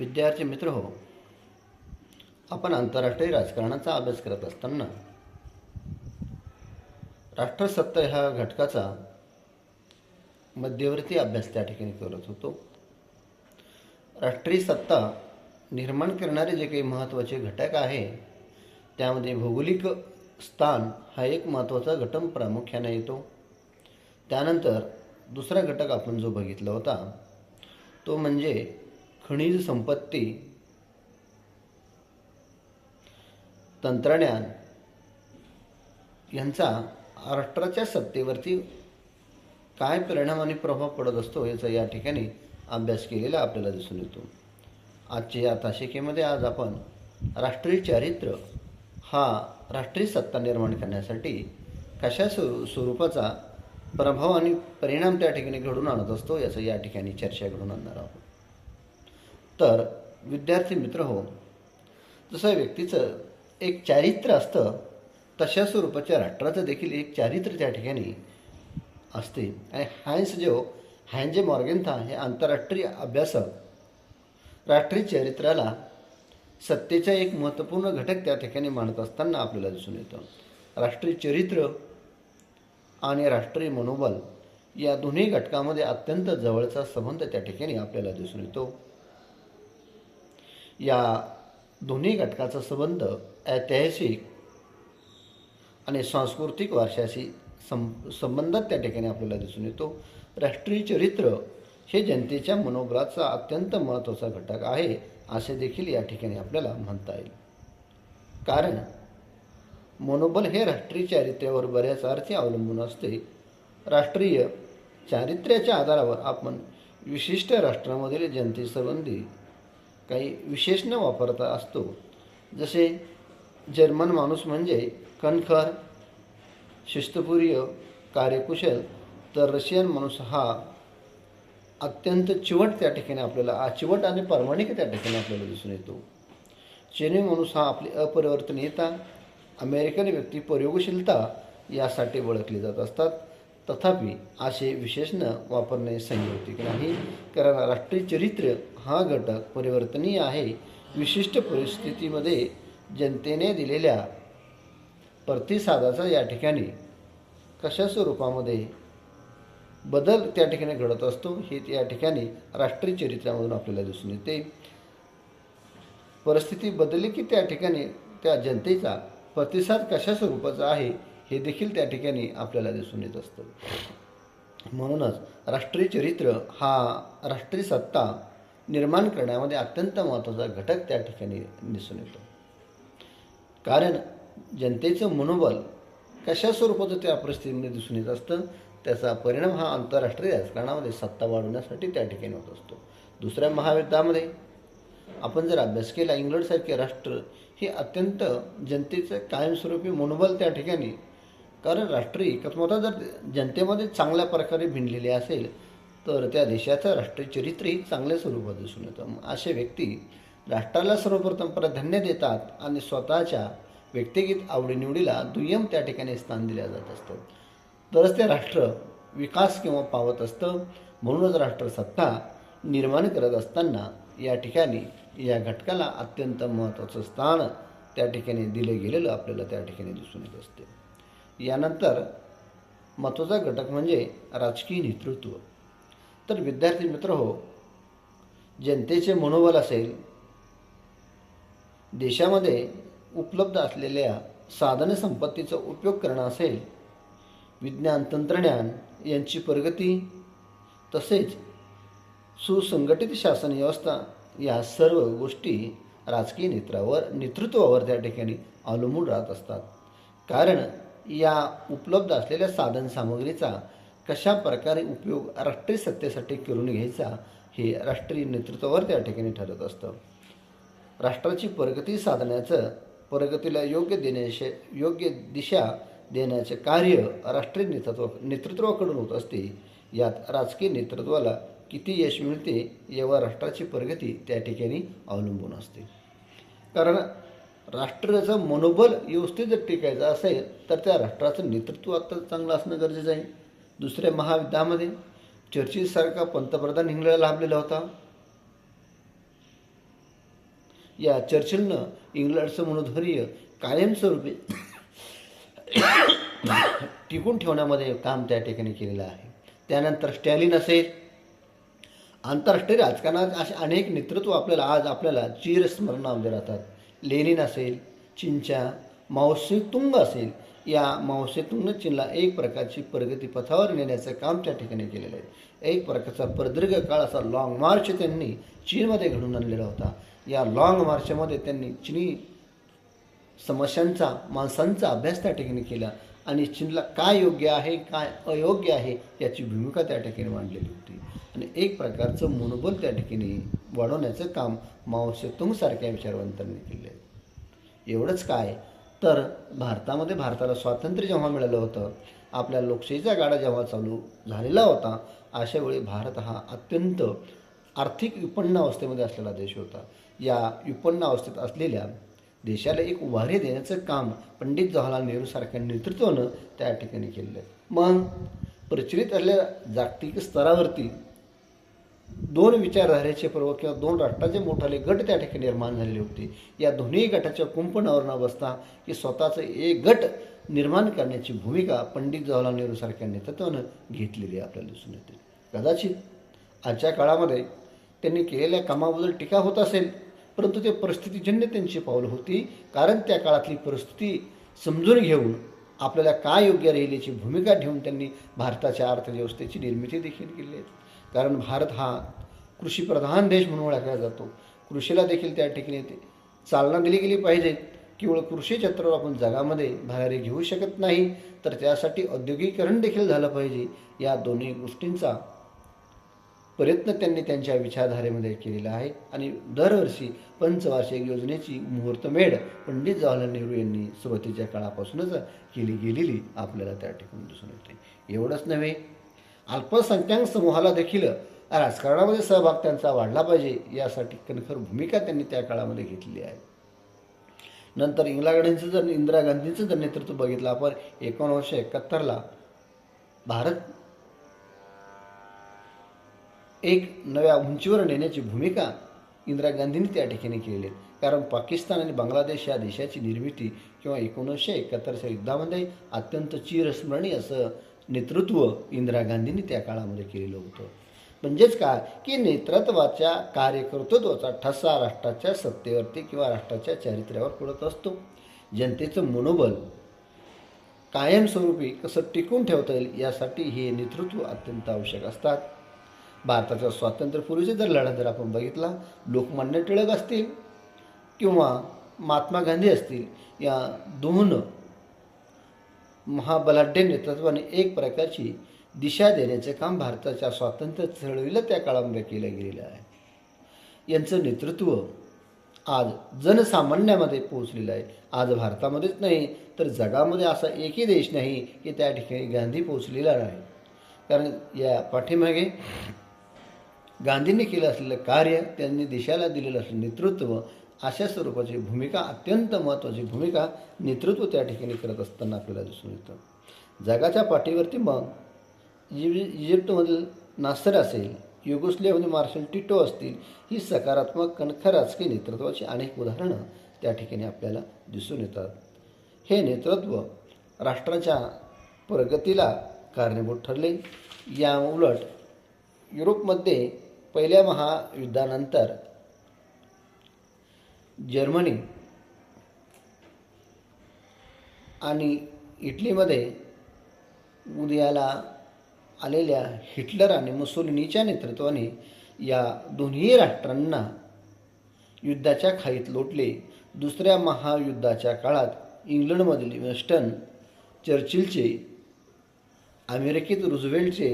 विद्यार्थी मित्र हो आपण आंतरराष्ट्रीय राजकारणाचा अभ्यास करत असताना राष्ट्रसत्ता ह्या घटकाचा मध्यवर्ती अभ्यास त्या ठिकाणी करत होतो. राष्ट्रीय सत्ता निर्माण करणारे जे काही महत्त्वाचे घटक आहे त्यामध्ये भौगोलिक स्थान हा एक महत्त्वाचा घटक प्रामुख्याने येतो. त्यानंतर दुसरा घटक आपण जो बघितला होता तो म्हणजे खनिज संपत्ती तंत्रज्ञान यांचा राष्ट्राच्या सत्तेवरती काय परिणाम आणि प्रभाव पडत असतो याचा या ठिकाणी अभ्यास केलेला आपल्याला दिसून येतो. आजच्या या ताशिकेमध्ये आज आपण राष्ट्रीय चारित्र्य हा राष्ट्रीय सत्ता निर्माण करण्यासाठी कशा स्वरू स्वरूपाचा प्रभाव आणि परिणाम त्या ठिकाणी घडून आणत असतो याचं या ठिकाणी चर्चा घडून आणणार आहोत. तर विद्यार्थी मित्र हो जसं व्यक्तीचं एक चारित्र्य असतं तशा स्वरूपाच्या राष्ट्राचं देखील एक चारित्र्य त्या ठिकाणी असते. आणि हायन्स जो हॅन्जे मॉर्गेन्था हे आंतरराष्ट्रीय अभ्यासक राष्ट्रीय चरित्राला सत्तेचा एक महत्त्वपूर्ण घटक त्या ठिकाणी मानत असताना आपल्याला दिसून येतं. राष्ट्रीय चरित्र आणि राष्ट्रीय मनोबल या दोन्ही घटकामध्ये अत्यंत जवळचा संबंध त्या ठिकाणी आपल्याला दिसून येतो. या दोन्ही घटकाचा संबंध ऐतिहासिक आणि सांस्कृतिक वारशाशी सं संबंधात त्या ठिकाणी आपल्याला दिसून येतो. राष्ट्रीय चरित्र हे जनतेच्या मनोबलाचा अत्यंत महत्त्वाचा घटक आहे असे देखील या ठिकाणी आपल्याला म्हणता येईल. कारण मनोबल हे राष्ट्रीय चारित्र्यावर बऱ्याच अर्थी अवलंबून असते. राष्ट्रीय चारित्र्याच्या आधारावर आपण विशिष्ट राष्ट्रामधील जनतेसंबंधी काही विशेषणं वापरता असतो. जसे जर्मन माणूस म्हणजे कणखर शिस्तपूर्य कार्यकुशल तर रशियन माणूस हा अत्यंत चिवट त्या ठिकाणी आपल्याला चिवट आणि प्रामाणिक त्या ठिकाणी आपल्याला दिसून येतो. चीनी माणूस हा आपली अपरिवर्तनीयता अमेरिकन व्यक्ती प्रयोगशीलता यासाठी ओळखली जात असतात. तथापि असे विशेषणं वापरणे संयोजित नाही कारण राष्ट्रीय चरित्र हा घटक परिवर्तनीय आहे. विशिष्ट परिस्थितीमध्ये जनतेने दिलेल्या प्रतिसादाचा या ठिकाणी कशा स्वरूपामध्ये बदल त्या ठिकाणी घडत असतो हे या ठिकाणी राष्ट्रीय चरित्रामधून आपल्याला दिसून येते. परिस्थिती बदलली की त्या ठिकाणी त्या जनतेचा प्रतिसाद कशा स्वरूपाचा आहे हे देखील त्या ठिकाणी आपल्याला दिसून येत असतं. म्हणूनच राष्ट्रीय चरित्र हा राष्ट्रीय सत्ता निर्माण करण्यामध्ये अत्यंत महत्त्वाचा घटक त्या ठिकाणी दिसून येतो. कारण जनतेचं मनोबल कशा स्वरूपाचं त्या परिस्थितीमध्ये दिसून येत असतं त्याचा परिणाम हा आंतरराष्ट्रीय राजकारणामध्ये सत्ता वाढवण्यासाठी त्या ठिकाणी होत असतो. दुसऱ्या महायुद्धामध्ये आपण जर अभ्यास केला इंग्लंडसारखे राष्ट्र हे अत्यंत जनतेचं कायमस्वरूपी मनोबल त्या ठिकाणी कारण राष्ट्रीय एकात्मता जर जनतेमध्ये चांगल्या प्रकारे भिनलेली असेल तर त्या देशाचं राष्ट्रीय चरित्रही चांगल्या स्वरूपात दिसून येतं. असे व्यक्ती राष्ट्राला सर्वप्रथम प्राधान्य देतात आणि स्वतःच्या व्यक्तिगत आवडीनिवडीला दुय्यम त्या ठिकाणी स्थान दिल्या जात असतं. तरच ते राष्ट्र विकास किंवा पावत असतं. म्हणूनच राष्ट्रसत्ता निर्माण करत असताना या ठिकाणी या घटकाला अत्यंत महत्त्वाचं स्थान त्या ठिकाणी दिलं गेलेलं आपल्याला त्या ठिकाणी दिसून येत असते. यानंतर महत्त्वाचा घटक म्हणजे राजकीय नेतृत्व. तर विद्यार्थी मित्र हो जनतेचे मनोबल असेल देशामध्ये उपलब्ध असलेल्या साधन संपत्तीचा उपयोग करणं असेल विज्ञान तंत्रज्ञान यांची प्रगती तसेच सुसंघटित शासन व्यवस्था या सर्व गोष्टी राजकीय नेत्रावर नेतृत्वावर त्या ठिकाणी अवलंबून राहत असतात. कारण या उपलब्ध असलेल्या साधनसामग्रीचा कशा प्रकारे उपयोग राष्ट्रीय सत्तेसाठी करून घ्यायचा हे राष्ट्रीय नेतृत्वावर त्या ठिकाणी ठरत असतं. राष्ट्राची प्रगती साधण्याचं प्रगतीला योग्य देण्याचे योग्य दिशा देण्याचे कार्य राष्ट्रीय नेतृत्व नेतृत्वाकडून होत असते. यात राजकीय नेतृत्वाला किती यश मिळते यावर राष्ट्राची प्रगती त्या ठिकाणी अवलंबून असते. कारण राष्ट्राचं मनोबल व्यवस्थित जर टिकायचं असेल तर त्या राष्ट्राचं नेतृत्व आता चांगलं असणं गरजेचं आहे. दुसऱ्या महायुद्धामध्ये चर्चिलसारखा पंतप्रधान इंग्लंडला लाभलेला होता. या चर्चिलनं इंग्लंडचं मनोधैर्य कायमस्वरूपी टिकून ठेवण्यामध्ये काम त्या ठिकाणी केलेलं आहे. त्यानंतर स्टॅलिन असेल. आंतरराष्ट्रीय राजकारणात असे अनेक नेतृत्व आपल्याला आज आपल्याला चिरस्मरणामध्ये राहतात. लेनिन असेल चीनच्या माओसे तुंग असेल या माओसे चीनला एक प्रकारची प्रगती पथावर नेण्याचं काम त्या ठिकाणी केलेलं आहे. एक प्रकारचा प्रदीर्घ काळ असा लाँग मार्च त्यांनी चीनमध्ये घडून आणलेला होता. या लाँग मार्चमध्ये त्यांनी चिनी समस्यांचा माणसांचा अभ्यास त्या ठिकाणी केला. आणि चीनला काय योग्य आहे काय अयोग्य आहे याची भूमिका त्या ठिकाणी मांडलेली होती. आणि एक प्रकारचं मनोबल त्या ठिकाणी वाढवण्याचं काम मावसे तुंगसारख्या विचारवंतांनी केलं आहे एवढंच काय? तर भारतामध्ये भारताला स्वातंत्र्य जेव्हा मिळालं होतं आपल्या लोकशाहीचा गाडा जेव्हा चालू झालेला होता अशा वेळी भारत हा अत्यंत आर्थिक विपन्न अवस्थेमध्ये असलेला देश होता. या विपन्न अवस्थेत असलेल्या देशाला एक उभारी देण्याचं काम पंडित जवाहरलाल नेहरूसारख्या नेतृत्वानं त्या ठिकाणी केलेलं आहे. मग प्रचलित असलेल्या जागतिक स्तरावरती दोन विचारधारेचे पर्व किंवा दोन राष्ट्राचे मोठाले गट त्या ठिकाणी निर्माण झालेले होते. या दोन्ही गटाच्या कुंपणावर न बसता की स्वतःचं एक गट निर्माण करण्याची भूमिका पंडित जवाहरलाल नेहरूसारख्या नेतृत्वानं घेतलेली आपल्याला दिसून येते. कदाचित आजच्या काळामध्ये त्यांनी केलेल्या कामाबद्दल टीका होत असेल परंतु ते परिस्थितीजन्य त्यांची पावलं होती. कारण त्या काळातली परिस्थिती समजून घेऊन आपल्याला काय योग्य राहील याची भूमिका ठेवून त्यांनी भारताच्या अर्थव्यवस्थेची निर्मिती देखील केली आहे. कारण भारत हा कृषीप्रधान देश म्हणून ओळखला जातो. कृषीला देखील त्या ठिकाणी ते चालना दिली गेली पाहिजे. केवळ कृषी क्षेत्रावर आपण जगामध्ये भरारी घेऊ शकत नाही तर त्यासाठी औद्योगिकरण देखील झालं पाहिजे. या दोन्ही गोष्टींचा प्रयत्न त्यांनी त्यांच्या विचारधारेमध्ये केलेला आहे. आणि दरवर्षी पंचवार्षिक योजनेची मुहूर्तमेढ पंडित जवाहरलाल नेहरू यांनी सुरुवातीच्या काळापासूनच केली गेलेली आपल्याला त्या ठिकाणी दिसून येते. एवढंच नव्हे अल्पसंख्याक समूहाला देखील राजकारणामध्ये सहभाग त्यांचा वाढला पाहिजे यासाठी कणखर भूमिका त्यांनी त्या काळामध्ये घेतलेली आहे. नंतर इंदिरा गांधींचं जर इंदिरा गांधींचं जर नेतृत्व बघितलं आपण एकोणीसशे एकाहत्तरला भारत एक नव्या उंचीवर नेण्याची भूमिका इंदिरा गांधींनी त्या ठिकाणी केलेली आहे. कारण पाकिस्तान आणि बांगलादेश या देशाची निर्मिती किंवा एकोणीसशे एकाहत्तरच्या युद्धामध्ये अत्यंत चिरस्मरणीय असं नेतृत्व इंदिरा गांधींनी त्या काळामध्ये केलेलं होतं. म्हणजेच काय? की नेतृत्वाच्या कार्यकर्तृत्वाचा ठसा राष्ट्राच्या सत्तेवरती किंवा राष्ट्राच्या चारित्र्यावर पडत असतो. जनतेचं मनोबल कायमस्वरूपी कसं टिकून ठेवता येईल यासाठी हे नेतृत्व अत्यंत आवश्यक असतात. भारताच्या स्वातंत्र्यपूर्वीचा जर लढा जर आपण बघितला लोकमान्य टिळक असतील किंवा महात्मा गांधी असतील या दोन महाबलाढ्य नेतृत्वाने एक प्रकारची दिशा देण्याचे काम भारताच्या स्वातंत्र्य चळवळीला त्या काळामध्ये केलं गेलेलं आहे. यांचं नेतृत्व आज जनसामान्यामध्ये पोहोचलेलं आहे. आज भारतामध्येच नाही तर जगामध्ये असा एकही देश नाही की त्या ठिकाणी गांधी पोहोचलेला नाही. कारण या पाठीमागे गांधींनी केलं असलेलं कार्य त्यांनी देशाला दिलेलं असलेलं नेतृत्व अशा स्वरूपाची भूमिका अत्यंत महत्त्वाची भूमिका नेतृत्व त्या ठिकाणी करत असताना आपल्याला दिसून येतं. जगाच्या पाठीवरती मग इजि इजिप्तमधील नासर असेल युगोस्लियामध्ये मार्शल टिटो असतील ही सकारात्मक कणखर राजकीय नेतृत्वाची अनेक उदाहरणं त्या ठिकाणी आपल्याला दिसून येतात. हे नेतृत्व राष्ट्राच्या प्रगतीला कारणीभूत ठरले. या उलट युरोपमध्ये पहिल्या महायुद्धानंतर जर्मनी आणि इटलीमध्ये उदयाला आलेल्या हिटलर आणि मुसोलिनीच्या नेतृत्वाने या दोन्ही राष्ट्रांना युद्धाच्या खाईत लोटले. दुसऱ्या महायुद्धाच्या काळात इंग्लंडमधील वेस्टन चर्चिलचे अमेरिकेत रुझवेल्टचे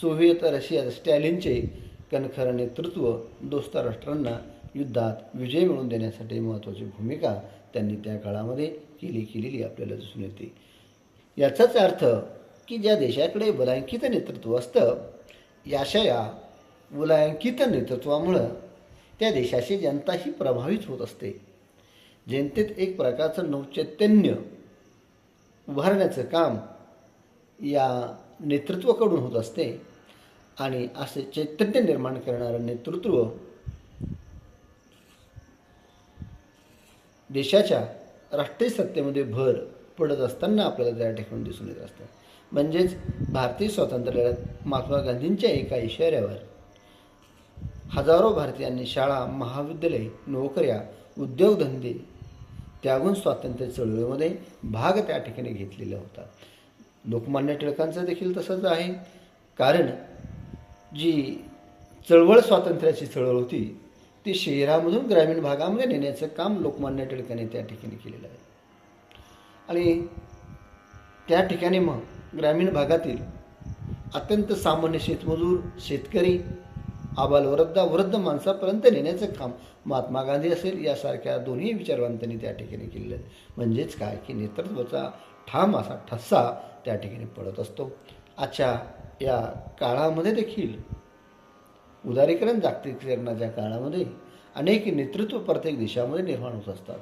सोव्हिएत रशिया स्टॅलिनचे कणखर नेतृत्व दोस्त राष्ट्रांना युद्धात विजय मिळवून देण्यासाठी महत्त्वाची भूमिका त्यांनी त्या काळामध्ये केली केलेली आपल्याला दिसून येते. याचाच अर्थ की ज्या देशाकडे वलांकित नेतृत्व असतं याशा या वलांकित नेतृत्वामुळं त्या देशाची जनताही प्रभावित होत असते. जनतेत एक प्रकारचं नवचैतन्य उभारण्याचं काम या नेतृत्वाकडून होत असते. आणि असे चैतन्य निर्माण करणारं नेतृत्व देशाच्या राष्ट्रीय सत्तेमध्ये भर पडत असताना आपल्याला त्या ठिकाणी दिसून येत असतं. म्हणजेच भारतीय स्वातंत्र्य लढ्यात महात्मा गांधींच्या एका इशाऱ्यावर हजारो भारतीयांनी शाळा महाविद्यालय नोकऱ्या उद्योगधंदे त्यागून स्वातंत्र्य चळवळीमध्ये भाग त्या ठिकाणी घेतलेला होता लोकमान्य टिळकांचं देखील तसंच आहे. कारण जी चळवळ स्वातंत्र्याची चळवळ होती ती शहरामधून ग्रामीण भागामध्ये नेण्याचं काम लोकमान्य टिळकांनी त्या ठिकाणी केलेलं आहे. आणि त्या ठिकाणी मग ग्रामीण भागातील अत्यंत सामान्य शेतमजूर शेतकरी आबालवृद्धा वृद्ध माणसापर्यंत नेण्याचं काम महात्मा गांधी असेल यासारख्या दोन्ही विचारवंतांनी त्या ठिकाणी केलेलं आहे. म्हणजेच काय? की नेतृत्वाचा ठाम असा ठस्सा त्या ठिकाणी पडत असतो. आजच्या या काळामध्ये देखील उदारीकरण जागतिकीकरणाच्या काळामध्ये अनेक नेतृत्व प्रत्येक देशामध्ये निर्माण होत असतात.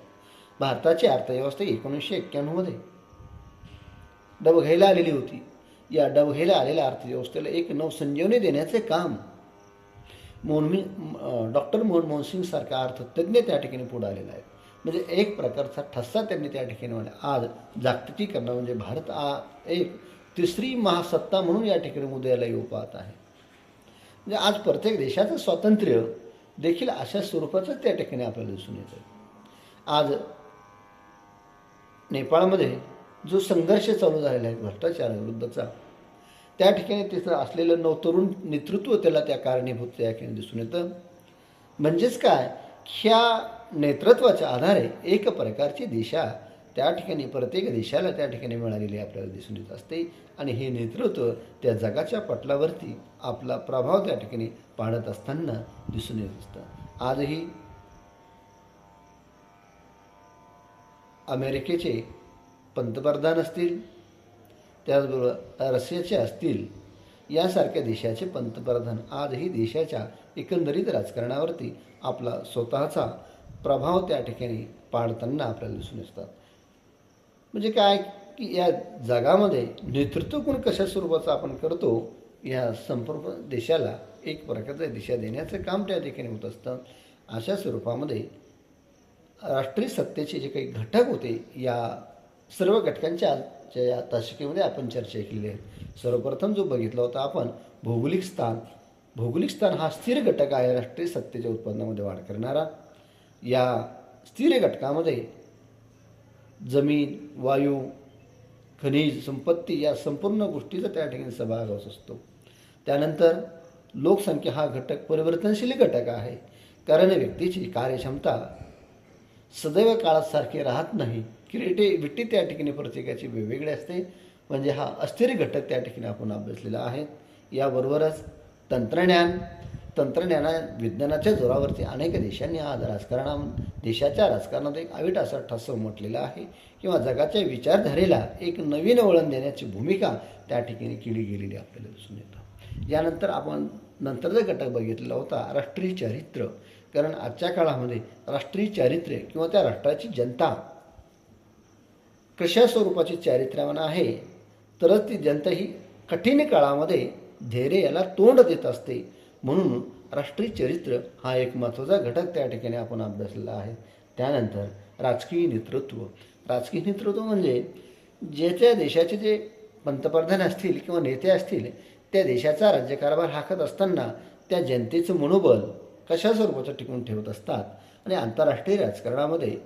भारताची अर्थव्यवस्था एकोणीसशे एक्क्याण्णवमध्ये डबघाईला आलेली होती. या डबघाईला आलेल्या अर्थव्यवस्थेला एक नवसंजीवनी देण्याचे काम मोहनमी डॉक्टर मनमोहन सिंग सारखा अर्थतज्ञ त्या ठिकाणी पुढे आलेला आहे म्हणजे एक प्रकारचा ठस्सा त्यांनी त्या ठिकाणी मांडला. आज जागतिकीकरण म्हणजे भारत हा एक तिसरी महासत्ता म्हणून या ठिकाणी उदयाला येऊ पाहत आहे. म्हणजे आज प्रत्येक देशाचं स्वातंत्र्य देखील अशा स्वरूपाचं त्या ठिकाणी आपल्याला दिसून येतं. आज नेपाळमध्ये जो संघर्ष चालू झालेला आहे भ्रष्टाचाराविरुद्धचा त्या ठिकाणी तिथं असलेलं नवतरुण नेतृत्व त्याला त्या कारणीभूत त्या ठिकाणी दिसून येतं. म्हणजेच काय? ह्या नेतृत्वाच्या आधारे एक प्रकारची दिशा त्या ठिकाणी प्रत्येक देशाला त्या ठिकाणी मिळालेली आपल्याला दिसून येत असते. आणि हे नेतृत्व त्या जगाच्या पटलावरती आपला प्रभाव त्या ठिकाणी पाडत असताना दिसून येत असतं. आजही अमेरिकेचे पंतप्रधान असतील त्याचबरोबर रशियाचे असतील यासारख्या देशाचे पंतप्रधान आजही देशाच्या एकंदरीत राजकारणावरती आपला स्वतःचा प्रभाव त्या ठिकाणी पाडताना आपल्याला दिसून येतात. म्हणजे काय की या जगामध्ये नेतृत्व कोण कशा स्वरूपाचं आपण करतो या संपूर्ण देशाला एक प्रकारचं दिशा देण्याचं काम त्या ठिकाणी होत असतं. अशा स्वरूपामध्ये राष्ट्रीय सत्तेचे जे काही घटक होते या सर्व घटकांच्या आजच्या या तासिकेमध्ये आपण चर्चा केलेली आहे. सर्वप्रथम जो बघितला होता आपण भौगोलिक स्थान. भौगोलिक स्थान हा स्थिर घटक आहे राष्ट्रीय सत्तेच्या उत्पन्नामध्ये वाढ करणारा. या स्थिर घटकामध्ये जमीन वायू खनिज संपत्ती या संपूर्ण गोष्टीचा त्या ठिकाणी सहभाग असतो. त्यानंतर लोकसंख्या हा घटक परिवर्तनशील घटक आहे. कारण व्यक्तीची कार्यक्षमता सदैव काळात सारखी राहत नाही. क्रिएटिव्हिटी त्या ठिकाणी प्रत्येकाची वेगवेगळी असते. म्हणजे हा अस्थिर घटक त्या ठिकाणी आपण अभ्यासलेला आहे. याबरोबरच तंत्रज्ञान तंत्रज्ञाना विज्ञानाच्या जोरावरती अनेक देशांनी आज राजकारणा देशाच्या राजकारणात एक अवीट असा ठस उमटलेला आहे किंवा जगाच्या विचारधारेला एक नवीन वळण देण्याची भूमिका त्या ठिकाणी केली गेलेली आपल्याला दिसून येतं. यानंतर आपण नंतरचा घटक बघितलेला होता राष्ट्रीय चारित्र्य कारण आजच्या काळामध्ये राष्ट्रीय चारित्र्य किंवा त्या राष्ट्राची जनता कशा स्वरूपाची चारित्र्यवान आहे तरच ती जनता ही कठीण काळामध्ये धैर्य याला तोंड देत असते. म्हणून राष्ट्रीय चरित्र हा एक महत्त्वाचा घटक त्या ठिकाणी आपण अभ्यासलेला आहे. त्यानंतर राजकीय नेतृत्व. राजकीय नेतृत्व म्हणजे जे त्या देशाचे जे पंतप्रधान असतील किंवा नेते असतील त्या देशाचा राज्यकारभार हाकत असताना त्या जनतेचं मनोबल कशा स्वरूपाचं टिकून ठेवत असतात? आणि आंतरराष्ट्रीय राजकारणामध्ये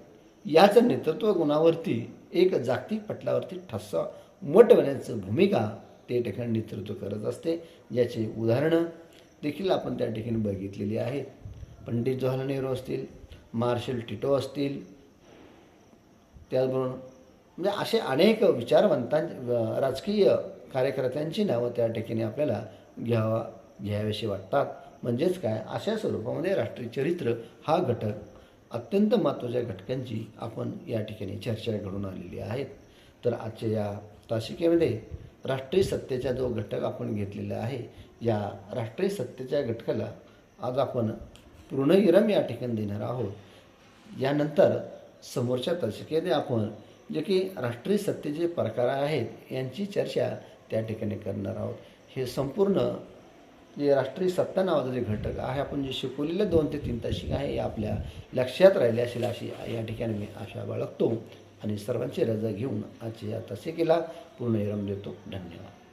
याच नेतृत्व गुणावरती एक जागतिक पटलावरती ठस्सा मोठवण्याचं भूमिका ते ठिकाणी नेतृत्व करत असते. याची उदाहरणं देखील आपण त्या ठिकाणी बघितलेली आहेत पंडित जवाहरलाल नेहरू असतील मार्शल टिटो असतील त्याचबरोबर म्हणजे असे अनेक विचारवंतां राजकीय कार्यकर्त्यांची नावं त्या ठिकाणी आपल्याला घ्यावा घ्यावेशी वाटतात. म्हणजेच काय? अशा स्वरूपामध्ये राष्ट्रीय चरित्र हा घटक अत्यंत महत्त्वाच्या घटकांची आपण या ठिकाणी चर्चा घडून आलेली आहेत. तर आजच्या या तासिकेमध्ये राष्ट्रीय सत्तेचा जो घटक आपण घेतलेला आहे या राष्ट्रीय सत्तेच्या घटकाला आज आपण पूर्णविराम या ठिकाणी देणार आहोत. यानंतर समोरच्या तासिकेमध्ये आपण जे की राष्ट्रीय सत्तेचे प्रकार आहेत यांची चर्चा त्या ठिकाणी करणार आहोत. हे संपूर्ण जे राष्ट्रीय सत्ता नावाचा जे घटक आहे आपण जे शिकवलेलं दोन ते तीन तासिक आहे हे आपल्या लक्षात राहिले असेल अशी या ठिकाणी मी आशा बाळगतो. आणि सर्वांची रजा घेऊन आजच्या या तासिकेला पूर्ण विराम देतो. धन्यवाद.